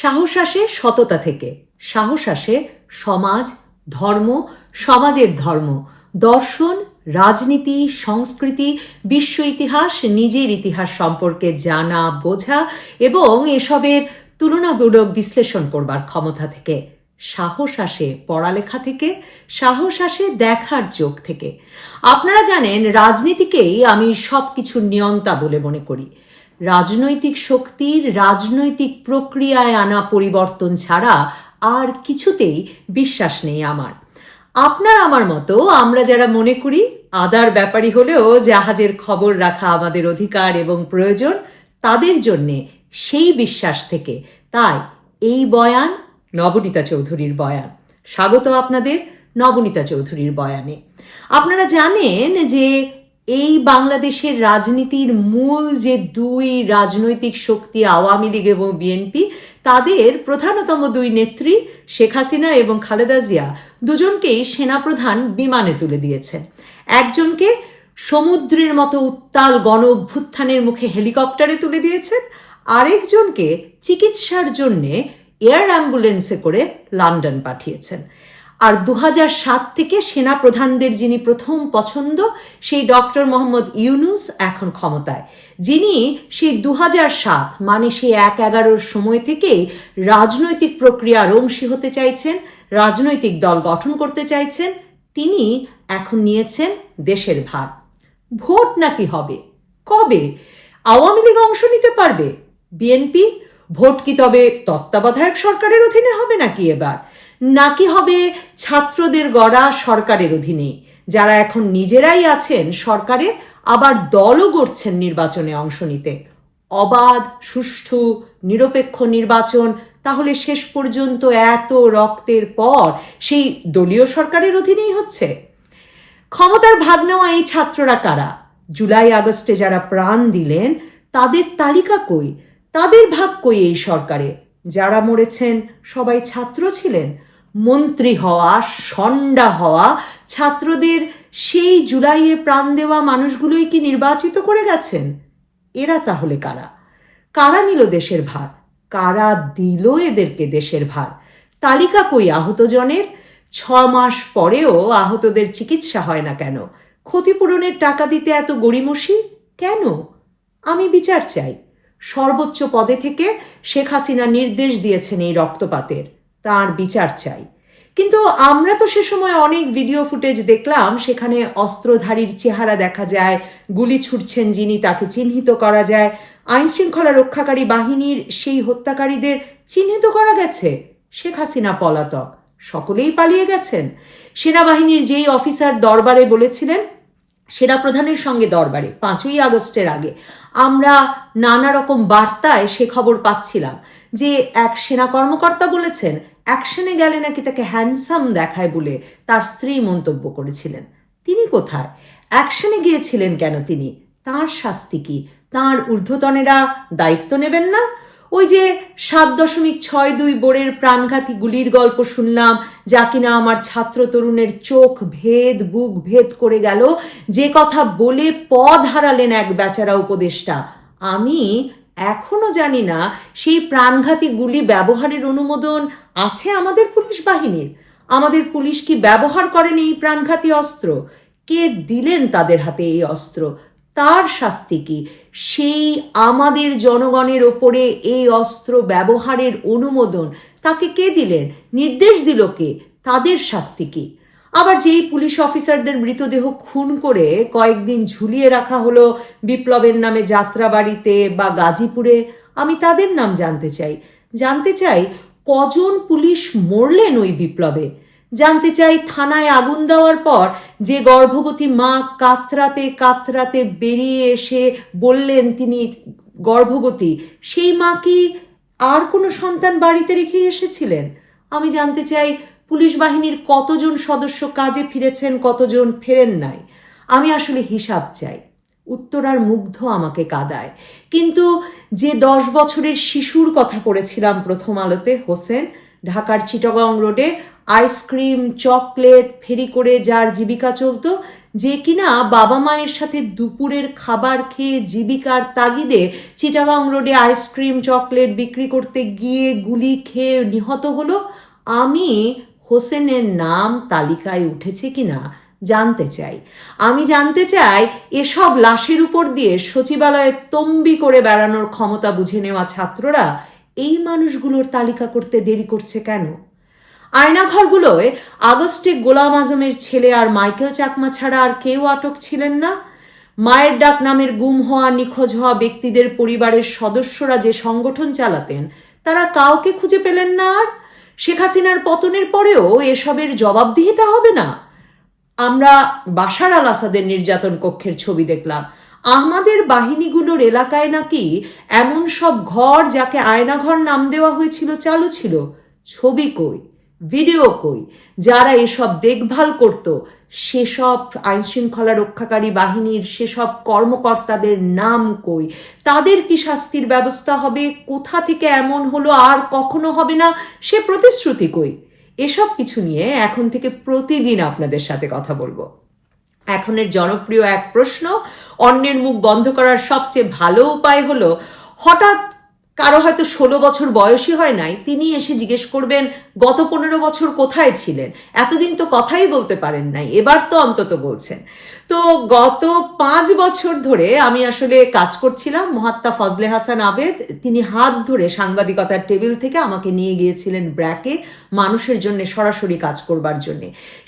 সাহস আসে সততা থেকে। সাহস আসে সমাজ, ধর্ম, সমাজের ধর্ম। দর্শন, রাজনীতি, সংস্কৃতি, বিশ্ব ইতিহাস, নিজের ইতিহাস সম্পর্কে জানা, বোঝা এবং এসবের তুলনামূলক বিশ্লেষণ করবার ক্ষমতা থেকে। সাহস আসে পড়ালেখা থেকে, সাহস আসে দেখার চোখ থেকে। আপনারা জানেন, রাজনীতিকেই আমি সব কিছুর নিয়ন্তা বলে মনে করি। রাজনৈতিক শক্তির রাজনৈতিক প্রক্রিয়ায় আনা পরিবর্তন ছাড়া আর কিছুতেই বিশ্বাস নেই আমার। আপনার আমার মতো আমরা যারা মনে করি, আদার ব্যাপারী হলেও জাহাজের খবর রাখা আমাদের অধিকার এবং প্রয়োজন, তাদের জন্যে সেই বিশ্বাস থেকে। তাই এই বয়ান নবনীতা চৌধুরীর বয়ান। স্বাগত আপনাদের নবনীতা চৌধুরীর বয়ানে। আপনারা জানেন যে এই বাংলাদেশের রাজনীতির মূল যে দুই রাজনৈতিক শক্তি আওয়ামী লীগ এবং বিএনপি তাদের প্রধানতম দুই নেত্রী শেখ হাসিনা এবং খালেদা জিয়া দুজনকেই সেনাপ্রধান বিমানে তুলে দিয়েছেন একজনকে সমুদ্রের মতো উত্তাল গণ অভ্যুত্থানের মুখে হেলিকপ্টারে তুলে দিয়েছেন আরেকজনকে চিকিৎসার জন্যে এয়ার অ্যাম্বুলেন্সে করে লন্ডন পাঠিয়েছেন। আর দু সাত থেকে সেনা প্রধানদের যিনি প্রথম পছন্দ, সেই ডক্টর মোহাম্মদ ইউনুস এখন ক্ষমতায়। যিনি সেই দু সাত মানে সেই এক এগারোর সময় থেকেই রাজনৈতিক প্রক্রিয়ার অংশী হতে চাইছেন, রাজনৈতিক দল গঠন করতে চাইছেন, তিনি এখন নিয়েছেন দেশের ভার। ভোট নাকি হবে? কবে? আওয়ামী লীগ অংশ নিতে পারবে? বিএনপি? ভোট কি তবে তত্ত্বাবধায়ক সরকারের অধীনে হবে নাকি এবার? নাকি হবে ছাত্রদের গড়া সরকারের অধীনে? যারা এখন নিজেরাই আছেন, সরকারে আবার দলও গড়ছেন নির্বাচনে অংশ নিতে। অবাধ, সুষ্ঠু, নিরপেক্ষ নির্বাচন, তাহলে শেষ পর্যন্ত এত রক্তের পর সেই দলীয় সরকারের অধীনেই হচ্ছে? ক্ষমতার ভাগ নেওয়া এই ছাত্ররা কারা? জুলাই, আগস্টে যারা প্রাণ দিলেন, তাদের তালিকা কই? তাদের ভাগ কই এই সরকারে? যারা মরেছেন, সবাই ছাত্র ছিলেন মন্ত্রী হওয়া, সন্ডা হওয়া, ছাত্রদের সেই জুলাইয়ে প্রাণ দেওয়া মানুষগুলোই কি নির্বাচিত করে গেছেন? এরা তাহলে কারা? কারা নিল দেশের ভার? কারা দিল এদেরকে দেশের ভার? তালিকা কই আহত জনের ছ মাস পরেও আহতদের চিকিৎসা হয় না কেন? ক্ষতিপূরণের টাকা দিতে এত গড়িমসি? কেন? আমি বিচার চাই। সর্বোচ্চ পদে থেকে শেখ হাসিনা নির্দেশ দিয়েছেন এই রক্তপাতের। তার বিচার চাই। কিন্তু আমরা তো সে সময় অনেক ভিডিও ফুটেজ দেখলাম, সেখানে অস্ত্রধারীর চেহারা দেখা যায়, গুলি ছুটছেন যিনি তাকে চিহ্নিত করা যায় আইন শৃঙ্খলা রক্ষাকারী বাহিনীর সেই হত্যাকারীদের চিহ্নিত করা গেছে, শেখ হাসিনা পলাতক, সকলেই পালিয়ে গেছেন। সেনাবাহিনীর যেই অফিসার দরবারে বলেছিলেন সেনা প্রধানের সঙ্গে দরবারে, পাঁচই আগস্টের আগে। আমরা নানা রকম বার্তায় সে খবর পাচ্ছিলাম যে এক সেনা কর্মকর্তা বলেছেন অ্যাকশনে গেলে নাকি তাকে হ্যান্ডসাম দেখায় বলে তার স্ত্রী মন্তব্য করেছিলেন। তিনি কোথায়? অ্যাকশনে গিয়েছিলেন কেন তিনি? তার শাস্তি কি? তাঁর ঊর্ধ্বতনেরা দায়িত্ব নেবেন না? ওই যে সাত দশমিক ছয় দুই বোরের প্রাণঘাতী গুলির গল্প শুনলাম, যা কিনা আমার ছাত্র তরুণের চোখ ভেদ, বুক ভেদ করে গেল, যে কথা বলে পদ হারালেন এক বেচারা উপদেষ্টা। আমি এখনও জানি না সেই প্রাণঘাতী গুলি ব্যবহারের অনুমোদন আছে আমাদের পুলিশ বাহিনীর। আমাদের পুলিশ কি ব্যবহার করেন এই প্রাণঘাতী অস্ত্র? কে দিলেন তাদের হাতে এই অস্ত্র? তার শাস্তি কি? সেই আমাদের জনগণের ওপরে এই অস্ত্র ব্যবহারের অনুমোদন তাকে কে দিলেন? নির্দেশ দিল কে? তাদের শাস্তি কি? আবার যেই পুলিশ অফিসারদের মৃতদেহ খুন করে কয়েকদিন ঝুলিয়ে রাখা হলো বিপ্লবের নামে যাত্রাবাড়িতে বা গাজীপুরে, আমি তাদের নাম জানতে চাই। জানতে চাই কজন পুলিশ মরলেন ওই বিপ্লবে? জানতে চাই থানায় আগুন দেওয়ার পর যে গর্ভবতী মা কাতরাতে কাতরাতে বেরিয়ে এসে বললেন তিনি গর্ভবতী, সেই মা কি আর কোনো সন্তান বাড়িতে রেখে এসেছিলেন? আমি জানতে চাই পুলিশ বাহিনীর কতজন সদস্য কাজে ফিরেছেন, কতজন ফেরেন নাই? আমি আসলে হিসাব চাই। উত্তরার মুগ্ধ আমাকে কাদায়। কিন্তু যে দশ বছরের শিশুর কথা পড়েছিলাম প্রথম আলোতে, হোসেন, ঢাকার চিটাগং রোডে আইসক্রিম, চকলেট, ফেরি করে যার জীবিকা চলতো, যে কিনা বাবা মায়ের সাথে দুপুরের খাবার খেয়ে জীবিকার তাগিদে চিটাগাং রোডে আইসক্রিম, চকলেট বিক্রি করতে গিয়ে গুলি খেয়ে নিহত হলো, আমি হোসেনের নাম তালিকায় উঠেছে কিনা জানতে চাই। আমি জানতে চাই, এসব লাশের উপর দিয়ে সচিবালয়ে তম্বি করে বেড়ানোর ক্ষমতা বুঝে নেওয়া ছাত্ররা এই মানুষগুলোর তালিকা করতে দেরি করছে কেন? আয়নাঘরগুলোয় আগস্টে গোলাম আজমের ছেলে আর মাইকেল চাকমা ছাড়া আর কেউ আটক ছিলেন না? মায়ের ডাক নামের গুম হওয়া, নিখোঁজ হওয়া ব্যক্তিদের পরিবারের সদস্যরা যে সংগঠন চালাতেন, তারা কাউকে খুঁজে পেলেন না আর? শেখ হাসিনার পতনের পরেও এসবের জবাবদিহিতা হবে না। আমরা বাসার আল আসাদের নির্যাতন কক্ষের ছবি দেখলাম। আমাদের বাহিনীগুলোর এলাকায় নাকি এমন সব ঘর যাকে আয়নাঘর নাম দেওয়া হয়েছিল, চালু ছিল। ছবি কই? ভিডিও কই, যারা এসব দেখভাল করত, সেসব আইন শৃঙ্খলা রক্ষাকারী বাহিনীর সেসব কর্মকর্তাদের নাম কই, তাদের কি শাস্তির ব্যবস্থা হবে, কোথা থেকে এমন হলো, আর কখনো হবে না, সে প্রতিশ্রুতি কই? এসব কিছু নিয়ে এখন থেকে প্রতিদিন আপনাদের সাথে কথা বলব। এখনের জনপ্রিয় এক প্রশ্ন, অন্যের মুখ বন্ধ করার সবচেয়ে ভালো উপায় হলো, হঠাৎ কারও হয়তো ষোলো বছর বয়সী হয় নাই, তিনি এসে জিজ্ঞেস করবেন, গত পনেরো বছর কোথায় ছিলেন? এতদিন তো কথাই বলতে পারেন নাই, এবার তো অন্তত বলছেন। তো গত পাঁচ বছর ধরে আমি আসলে কাজ করছিলাম, মহাত্মা ফজলে হাসান আবেদ, তিনি হাত ধরে সাংবাদিকতার টেবিল থেকে আমাকে নিয়ে গিয়েছিলেন ব্র্যাকে মানুষের জন্য সরাসরি কাজ করবার জন্য।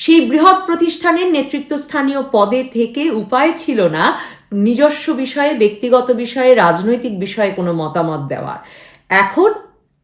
সেই বৃহৎ প্রতিষ্ঠানের নেতৃত্বস্থানীয় পদে থেকে উপায় ছিল না নিজস্ব বিষয়ে, ব্যক্তিগত বিষয়ে, রাজনৈতিক বিষয়ে কোনো মতামত দেওয়ার। এখন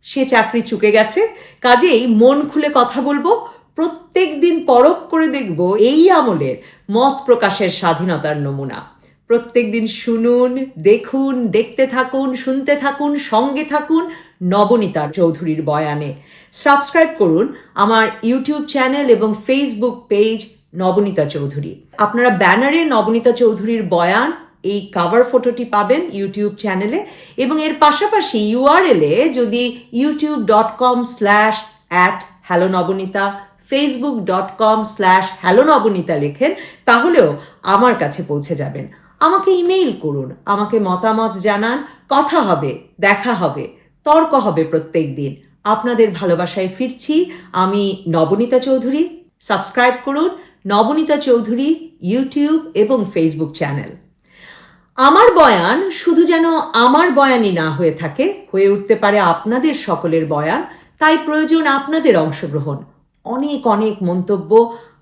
সে চাকরি চুকে গেছে। কাজেই মন খুলে কথা বলব, প্রত্যেক দিন পরখ করে দেখব এই আমলের মত প্রকাশের স্বাধীনতার নমুনা। প্রত্যেক দিন শুনুন, দেখুন, দেখতে থাকুন, শুনতে থাকুন, সঙ্গে থাকুন নবনীতা চৌধুরীর বয়ানে। সাবস্ক্রাইব করুন আমার ইউটিউব চ্যানেল এবং ফেসবুক পেজ নবনীতা চৌধুরী। আপনারা ব্যানারে নবনীতা চৌধুরীর বয়ান, এই কাভার ফটোটি পাবেন ইউটিউব চ্যানেলে এবং এর পাশাপাশি ইউআরএলে যদি YouTube dot com slash at hello Nabanita Facebook dot com slash hello Nabanita লেখেন, তাহলেও আমার কাছে পৌঁছে যাবেন। আমাকে ইমেইল করুন, আমাকে মতামত জানান, কথা হবে, দেখা হবে, তর্ক হবে প্রত্যেক দিন। আপনাদের ভালোবাসায় ফিরছি, আমি নবনীতা চৌধুরী সাবস্ক্রাইব করুন নবনীতা চৌধুরী, ইউটিউব এবং ফেসবুক চ্যানেল। আমার বয়ান শুধু যেন আমার বয়ানই না হয়ে থাকে, হয়ে উঠতে পারে আপনাদের সকলের বয়ান, তাই প্রয়োজন আপনাদের অংশগ্রহণ। অনেক অনেক মন্তব্য,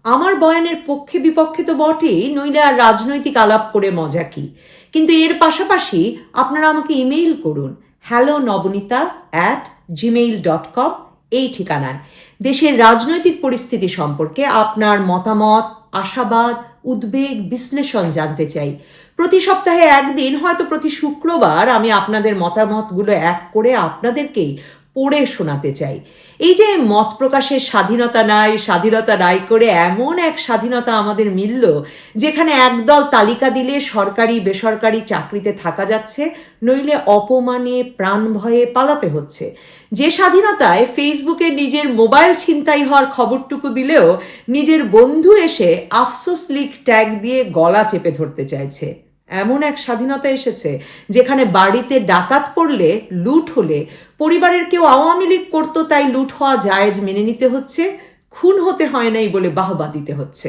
আমার বয়ানের পক্ষে বিপক্ষে তো বটেই, নইলে আর রাজনৈতিক আলাপ করে মজা কি? কিন্তু এর পাশাপাশি আপনারা আমাকে ইমেইল করুন hello Nabanita at Gmail dot com এই ঠিকানায়। দেশের রাজনৈতিক পরিস্থিতি সম্পর্কে আপনার মতামত, আশাবাদ, উদ্বেগ, বিশ্লেষণ জানতে চাই। প্রতি সপ্তাহে একদিন, হয়তো প্রতি শুক্রবার আমি আপনাদের মতামতগুলো এক করে আপনাদেরকেই পড়ে শোনাতে চাই। এই যে মত প্রকাশের স্বাধীনতা নাই স্বাধীনতা নাই করে এমন এক স্বাধীনতা আমাদের মিলল, যেখানে একদল তালিকা দিলে সরকারি, বেসরকারি চাকরিতে থাকা যাচ্ছে, নইলে অপমানে প্রাণ ভয়ে পালাতে হচ্ছে। যে স্বাধীনতায় ফেসবুকে নিজের মোবাইল ছিনতাই হওয়ার খবরটুকু দিলেও নিজের বন্ধু এসে আফসোস লিক ট্যাগ দিয়ে গলা চেপে ধরতে চাইছে। এমন এক স্বাধীনতা এসেছে যেখানে বাড়িতে ডাকাত পড়লে লুট হলে পরিবারের কেউ আওয়ামী লীগ করতো তাই লুট হওয়া জায়েজ মেনে নিতে হচ্ছে, খুন হতে হয় নাই বলে বাহবা দিতে হচ্ছে।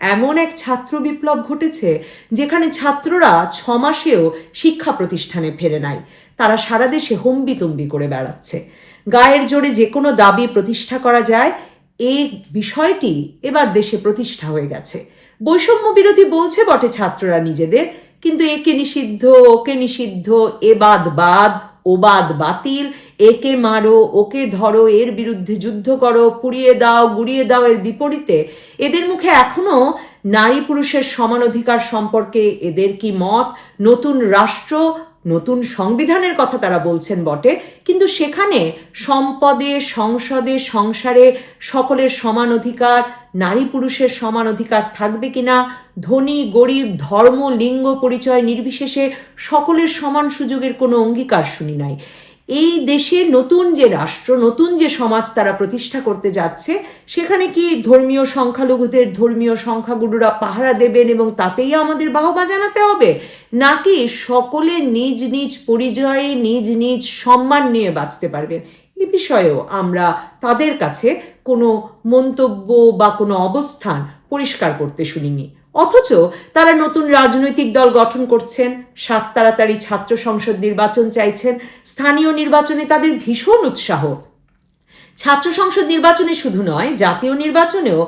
এমন এক ছাত্র বিপ্লব ঘটেছে যেখানে ছাত্ররা ছ মাসেও শিক্ষা প্রতিষ্ঠানে ফেরে নাই। তারা সারা দেশে হম্বিতম্বি করে বেড়াচ্ছে। গায়ের জোরে যে কোনো দাবি প্রতিষ্ঠা করা যায়। এই বিষয়টি এবার দেশে প্রতিষ্ঠা হয়ে গেছে। বৈষম্য বিরোধী বলছে বটে ছাত্ররা নিজেদের। কিন্তু একে নিষিদ্ধ ওকে নিষিদ্ধ, এ বাদ বাদ, ও বাদ বাতিল একে মারো ওকে ধরো, এর বিরুদ্ধে যুদ্ধ করো, পুড়িয়ে দাও, গুড়িয়ে দাও এর বিপরীতে এদের মুখে এখনও নারী পুরুষের সমান অধিকার সম্পর্কে এদের কি মত? নতুন রাষ্ট্র নতুন সংবিধানের কথা তারা বলছেন বটে। কিন্তু সেখানে সম্পদে, সংসদে, সংসারে সকলের সমান অধিকার, নারী পুরুষের সমান অধিকার থাকবে কিনা, ধনী, গরিব, ধর্ম, লিঙ্গ পরিচয় নির্বিশেষে সকলের সমান সুযোগের কোনো অঙ্গীকার শুনি নাই। এই দেশে নতুন যে রাষ্ট্র, নতুন যে সমাজ তারা প্রতিষ্ঠা করতে যাচ্ছে, সেখানে কি ধর্মীয় সংখ্যালঘুদের ধর্মীয় সংখ্যাগুরুরা পাহারা দেবেন এবং তাতেই আমাদের বাহবা জানাতে হবে? নাকি সকলে নিজ নিজ পরিচয়ে, নিজ নিজ সম্মান নিয়ে বাঁচতে পারবেন? এ বিষয়েও আমরা তাদের কাছে কোনো মন্তব্য বা কোনো অবস্থান পরিষ্কার করতে শুনিনি। অথচ তারা নতুন রাজনৈতিক দল গঠন করছেন, সাত তাড়াতাড়ি ছাত্র সংসদ নির্বাচন চাইছেন, স্থানীয় নির্বাচনে তাদের ভীষণ উৎসাহ। ছাত্র সংসদ নির্বাচনে শুধু নয়, জাতীয় নির্বাচনেও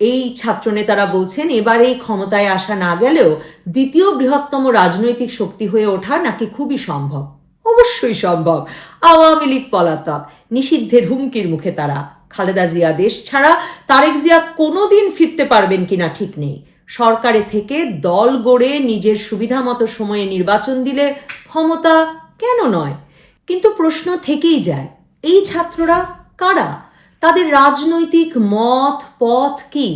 এই ছাত্রনেতারা বলছেন, এবার এই ক্ষমতায় আসা না গেলেও দ্বিতীয় বৃহত্তম রাজনৈতিক শক্তি হয়ে ওঠা নাকি খুবই সম্ভব। অবশ্যই সম্ভব। আওয়ামী লীগ পলাতক, নিষিদ্ধের হুমকির মুখে তারা। খালেদা জিয়া দেশ ছাড়া তারেক জিয়া কোনোদিন ফিরতে পারবেন কিনা ঠিক নেই। সরকারে থেকে দল গড়ে নিজের সুবিধা মতো সময়ে নির্বাচন দিলে ক্ষমতা কেন নয়? কিন্তু প্রশ্ন থেকেই যায়, এই ছাত্ররা কারা? তাদের রাজনৈতিক মত, পথ কি?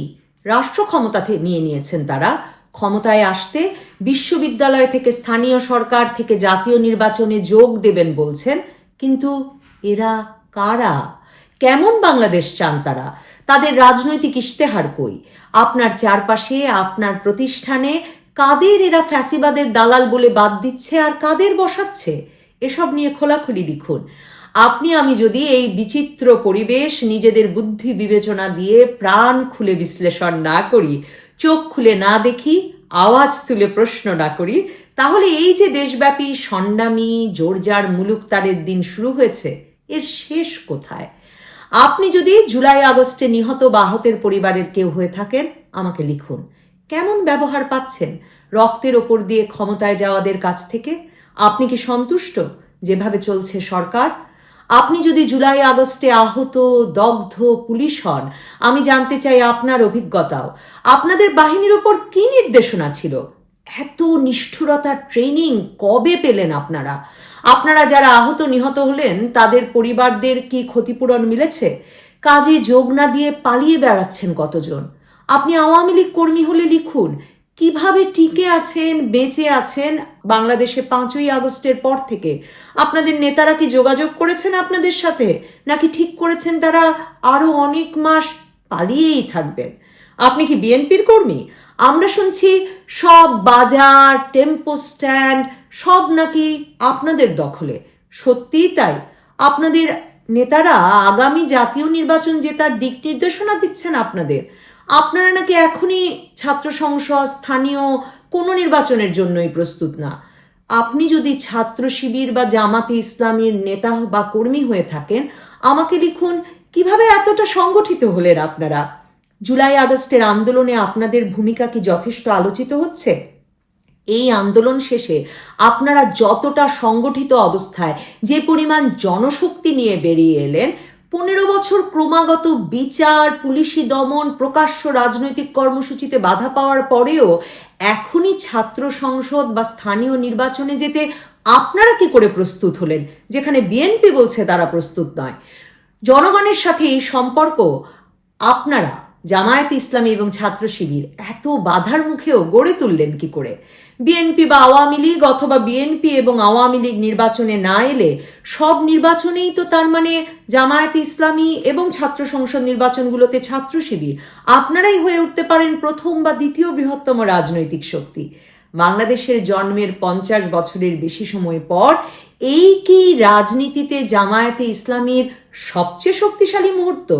রাষ্ট্র ক্ষমতা নিয়ে নিয়েছেন তারা। ক্ষমতায় আসতে বিশ্ববিদ্যালয় থেকে স্থানীয় সরকার থেকে জাতীয় নির্বাচনে যোগ দেবেন বলছেন, কিন্তু এরা কারা? কেমন বাংলাদেশ চান তারা? তাদের রাজনৈতিক ইশতেহার কই? আপনার চারপাশে, আপনার প্রতিষ্ঠানে কাদের এরা ফ্যাসিবাদের দালাল বলে বাদ দিচ্ছে আর কাদের বসাচ্ছে? এসব নিয়ে খোলাখুলি লিখুন। আপনি, আমি যদি এই বিচিত্র পরিবেশ নিজেদের বুদ্ধি বিবেচনা দিয়ে প্রাণ খুলে বিশ্লেষণ না করি, চোখ খুলে না দেখি, আওয়াজ তুলে প্রশ্ন না করি, তাহলে এই যে দেশব্যাপী সন্ডামি, জোরজার মুলুকতারের দিন শুরু হয়েছে, এর শেষ কোথায়? আপনি যদি জুলাই আগস্টে নিহত বা আহতের পরিবারের কেউ হয়ে থাকেন, আমাকে লিখুন। কেমন ব্যবহার পাচ্ছেন? রক্তের ওপর দিয়ে ক্ষমতায় যাওয়াদের কাছ থেকে? আপনি কি সন্তুষ্ট যেভাবে চলছে সরকার? আপনি যদি জুলাই আগস্টে আহত, দগ্ধ, পুলিশ হন, আমি জানতে চাই আপনার অভিজ্ঞতাও। আপনাদের বাহিনীর ওপর কি নির্দেশনা ছিল? এত নিষ্ঠুরতার ট্রেনিং কবে পেলেন আপনারা? আপনারা যারা আহত নিহত হলেন, তাদের পরিবারদের কি ক্ষতিপূরণ মিলেছে? কাজে যোগ না দিয়ে পালিয়ে বেড়াচ্ছেন কতজন? আপনি আওয়ামী লীগ কর্মী হলে লিখুন, কীভাবে টিকে আছেন, বেঁচে আছেন বাংলাদেশে পাঁচই আগস্টের পর থেকে? আপনাদের নেতারা কি যোগাযোগ করেছেন আপনাদের সাথে? নাকি ঠিক করেছেন তারা আরও অনেক মাস পালিয়েই থাকবেন? আপনি কি বিএনপির কর্মী? আমরা শুনছি সব বাজার, টেম্পো স্ট্যান্ড, সব নাকি আপনাদের দখলে। সত্যিই তাই। আপনাদের নেতারা আগামী জাতীয় নির্বাচন জেতার দিক নির্দেশনা দিচ্ছেন আপনাদের। আপনারা নাকি এখনই ছাত্র সংসদ, স্থানীয় কোনো নির্বাচনের জন্যই প্রস্তুত না। আপনি যদি ছাত্র শিবির বা জামাতে ইসলামীর নেতা বা কর্মী হয়ে থাকেন, আমাকে লিখুন কীভাবে এতটা সংগঠিত হলেন আপনারা। জুলাই আগস্টের আন্দোলনে আপনাদের ভূমিকা কি যথেষ্ট আলোচিত হচ্ছে? এই আন্দোলন শেষে আপনারা যতটা সংগঠিত অবস্থায় যে পরিমাণ জনশক্তি নিয়ে বেরিয়ে এলেন, পনেরো বছর ক্রমাগত বিচার, পুলিশি দমন, প্রকাশ্য রাজনৈতিক কর্মসূচিতে বাধা পাওয়ার পরেও এখনই ছাত্র সংসদ বা স্থানীয় নির্বাচনে যেতে আপনারা কি করে প্রস্তুত হলেন? যেখানে বিএনপি বলছে তারা প্রস্তুত নয়। জনগণের সাথে এই সম্পর্ক আপনারা জামায়াত ইসলামী এবং ছাত্র শিবির এত বাধার মুখেও গড়ে তুললেন কি করে? বিএনপি বা আওয়ামী লীগ অথবা বিএনপি এবং আওয়ামী লীগ নির্বাচনে না এলে সব নির্বাচনেই তো তার মানে জামায়াত ইসলামী এবং ছাত্র সংসদ নির্বাচনগুলোতে ছাত্র শিবির। আপনারাই হয়ে উঠতে পারেন প্রথম বা দ্বিতীয় বৃহত্তম রাজনৈতিক শক্তি। বাংলাদেশের জন্মের পঞ্চাশ বছরের বেশি সময় পর এই কি রাজনীতিতে জামায়াতে ইসলামীর সবচেয়ে শক্তিশালী মুহূর্ত?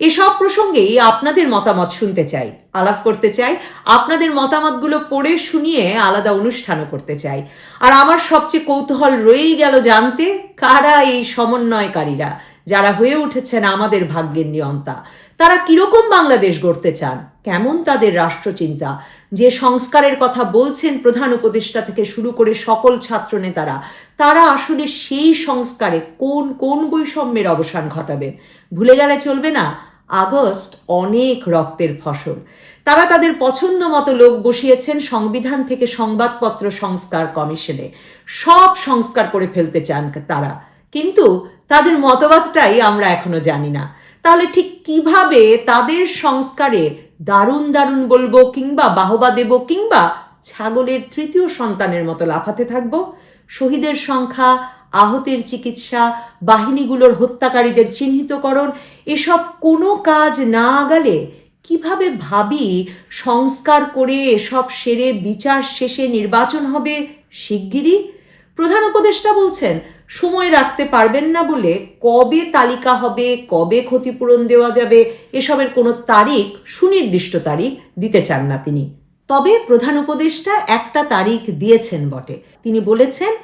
এসব প্রসঙ্গেই আপনাদের মতামত শুনতে চাই, আলাপ করতে চাই, আপনাদের মতামতগুলো পড়ে শুনিয়ে আলাদা অনুষ্ঠানও করতে চাই। আর আমার সবচেয়ে কৌতূহল রয়েই গেল জানতে, কারা এই সমন্বয়কারীরা, যারা হয়ে উঠেছেন আমাদের ভাগ্যের নিয়ন্তা? তারা কীরকম বাংলাদেশ গড়তে চান? কেমন তাদের রাষ্ট্রচিন্তা? যে সংস্কারের কথা বলছেন প্রধান উপদেষ্টা থেকে শুরু করে সকল ছাত্র নেতারা তারা আসলে সেই সংস্কারে কোন কোন বৈষম্যের অবসান ঘটাবেন ভুলে গেলে চলবে না? আগস্ট অনেক রক্তের ফসল। তারা তাদের পছন্দ মতো লোক বসিয়েছেন সংবিধান থেকে সংবাদপত্র সংস্কার কমিশনে। সব সংস্কার করে ফেলতে চান তারা। কিন্তু তাদের মতবাদটাই আমরা এখনও জানি না। তাহলে ঠিক কীভাবে তাদের সংস্কারে দারুণ দারুণ বলব কিংবা বাহবা দেব কিংবা ছাগলের তৃতীয় সন্তানের মতো লাফাতে থাকব। শহীদের সংখ্যা, আহতের চিকিৎসা, বাহিনীগুলোর হত্যাকারীদের চিহ্নিতকরণ, এসব কোনো কাজ না আগালে কীভাবে ভাবি সংস্কার করে এসব সেরে বিচার শেষে নির্বাচন হবে শিগগিরই? প্রধান উপদেষ্টা বলছেন সময় রাখতে পারবেন না বলে কবে তালিকা হবে, কবে ক্ষতিপূরণ দেওয়া যাবে, এসবের কোনো তারিখ, সুনির্দিষ্ট তারিখ দিতে চান না তিনি। তবে প্রধান উপদেষ্টা একটা তারিখ দিয়েছেন বটে। তিনি বলেছেন,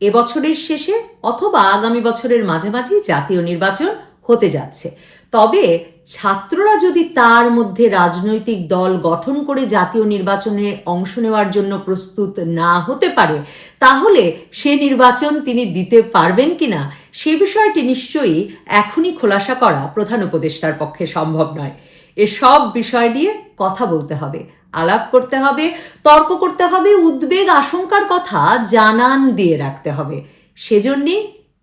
এবছরের শেষে অথবা আগামী বছরের মাঝামাঝি জাতীয় নির্বাচন হতে যাচ্ছে। তবে ছাত্ররা যদি তার মধ্যে রাজনৈতিক দল গঠন করে জাতীয় নির্বাচনে অংশ নেওয়ার জন্য প্রস্তুত না হতে পারে, তাহলে সে নির্বাচন তিনি দিতে পারবেন কিনা, সে বিষয়টি নিশ্চয়ই এখনই খোলাসা করা প্রধান উপদেষ্টার পক্ষে সম্ভব নয়। এসব বিষয় নিয়ে কথা বলতে হবে, আলাপ করতে হবে, তর্ক করতে হবে, উদ্বেগ, আশঙ্কার কথা জানান দিয়ে রাখতে হবে। সেজন্যে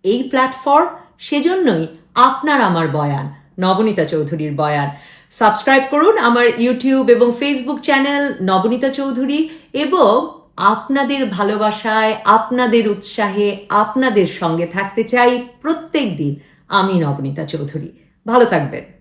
এই প্ল্যাটফর্ম, সেজন্যই আপনার আমার বয়ান। নবনীতা চৌধুরীর বয়ান। সাবস্ক্রাইব করুন আমার ইউটিউব এবং ফেসবুক চ্যানেল নবনীতা চৌধুরী এবং আপনাদের ভালোবাসায়, আপনাদের উৎসাহে, আপনাদের সঙ্গে থাকতে চাই প্রত্যেক দিন আমি নবনীতা চৌধুরী। ভালো থাকবেন।